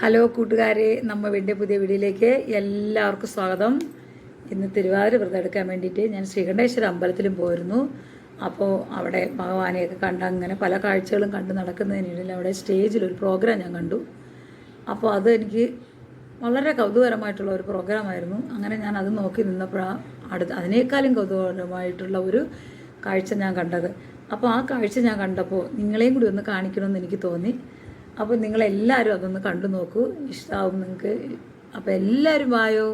Hello കൂട്ടുകാരെ നമ്മ വീണ്ടും പുതിയ വീഡിയോയിലേക്ക് എല്ലാവർക്കും സ്വാഗതം. ഇന്ന് തിരുവാതിര വ്രതം എടുക്കാൻ വേണ്ടിയിട്ട് ഞാൻ ശ്രീകണ്ഠേശ്വര അമ്പലത്തിലും പോയിരുന്നു. അപ്പോൾ അവിടെ ഭഗവാനെയൊക്കെ കണ്ട് അങ്ങനെ പല കാഴ്ചകളും കണ്ട് നടക്കുന്നതിനിടയിൽ അവിടെ സ്റ്റേജിൽ ഒരു പ്രോഗ്രാം ഞാൻ കണ്ടു. അപ്പോൾ അത് എനിക്ക് വളരെ കൗതുകരമായിട്ടുള്ള ഒരു പ്രോഗ്രാമായിരുന്നു അങ്ങനെ ഞാൻ അത് നോക്കി നിന്നപ്പോഴാണ് അടുത്ത് അതിനേക്കാളും കൗതുകകരമായിട്ടുള്ള ഒരു കാഴ്ച ഞാൻ കണ്ടത്. അപ്പോൾ ആ കാഴ്ച ഞാൻ കണ്ടപ്പോൾ നിങ്ങളെയും കൂടി ഒന്ന് കാണിക്കണമെന്ന് എനിക്ക് തോന്നി. അപ്പോൾ നിങ്ങളെല്ലാവരും അതൊന്ന് കണ്ടു നോക്കൂ. ഇഷ്ടമാവും നിങ്ങൾക്ക്. അപ്പോൾ എല്ലാവരും വായോ.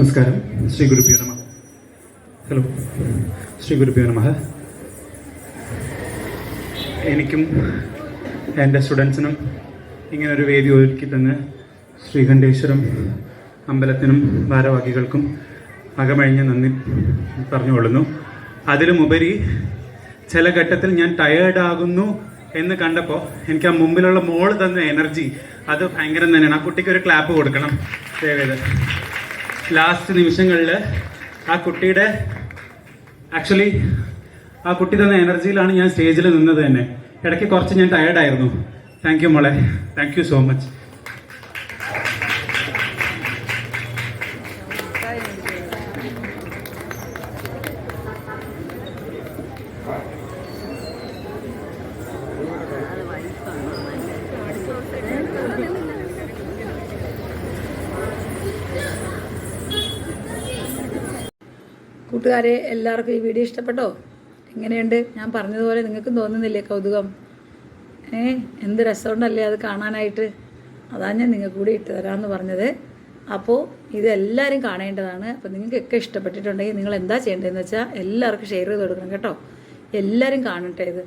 നമസ്കാരം. ശ്രീ ഗുരുപ്യോ നമ. ഹലോ. ശ്രീ ഗുരുപ്യോ നമ. എനിക്കും എന്റെ സ്റ്റുഡൻസിനും ഇങ്ങനൊരു വേദി ഒരുക്കി തന്ന് ശ്രീകണ്ഠേശ്വരം അമ്പലത്തിനും ഭാരവാഹികൾക്കും അകമഴിഞ്ഞ നന്ദി പറഞ്ഞുകൊള്ളുന്നു. അതിലുമുപരി ചില ഘട്ടത്തിൽ ഞാൻ ടയേർഡ് ആകുന്നു എന്ന് കണ്ടപ്പോൾ എനിക്ക് ആ മുമ്പിലുള്ള മോൾ തന്ന എനർജി അത് ഭയങ്കരം തന്നെയാണ്. ആ കുട്ടിക്ക് ഒരു ക്ലാപ്പ് കൊടുക്കണം. ദയവേത് ലാസ്റ്റ് നിമിഷങ്ങളിൽ ആ കുട്ടിയുടെ ആക്ച്വലി ആ കുട്ടി തന്ന എനർജിയിലാണ് ഞാൻ സ്റ്റേജിൽ നിന്നത് തന്നെ. ഇടയ്ക്ക് കുറച്ച് ഞാൻ ടയേർഡായിരുന്നു താങ്ക് യു മോളെ. താങ്ക് യു സോ മച്ച് കൂട്ടുകാരെ എല്ലാവർക്കും ഈ വീഡിയോ ഇഷ്ടപ്പെട്ടോ? എങ്ങനെയുണ്ട് ഞാൻ പറഞ്ഞതുപോലെ നിങ്ങൾക്കും തോന്നുന്നില്ലേ കൗതുകം? ഏ എന്ത് രസമുണ്ടല്ലേ അത് കാണാനായിട്ട്? അതാണ് ഞാൻ നിങ്ങൾക്ക് കൂടി ഇട്ട് തരാമെന്ന് പറഞ്ഞത്. അപ്പോൾ ഇതെല്ലാവരും കാണേണ്ടതാണ്. അപ്പോൾ നിങ്ങൾക്കൊക്കെ ഇഷ്ടപ്പെട്ടിട്ടുണ്ടെങ്കിൽ നിങ്ങൾ എന്താ ചെയ്യേണ്ടതെന്ന് വെച്ചാൽ എല്ലാവർക്കും ഷെയർ ചെയ്ത് കൊടുക്കണം കേട്ടോ. എല്ലാവരും കാണട്ടെ ഇത്.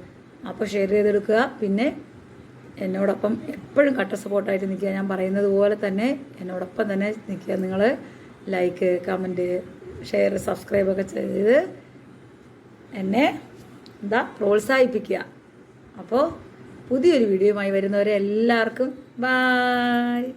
അപ്പോൾ ഷെയർ ചെയ്തെടുക്കുക പിന്നെ എന്നോടൊപ്പം എപ്പോഴും കട്ട സപ്പോർട്ടായിട്ട് നിൽക്കുക. ഞാൻ പറയുന്നത് പോലെ തന്നെ എന്നോടൊപ്പം തന്നെ നിൽക്കുക. നിങ്ങൾ ലൈക്ക് കമന്റ് ഷെയർ സബ്സ്ക്രൈബ് ഒക്കെ ചെയ്ത് എന്നെ എന്താ പ്രോത്സാഹിപ്പിക്കുക. അപ്പോൾ പുതിയൊരു വീഡിയോയുമായി വരുന്നവരെ എല്ലാവർക്കും ബായ്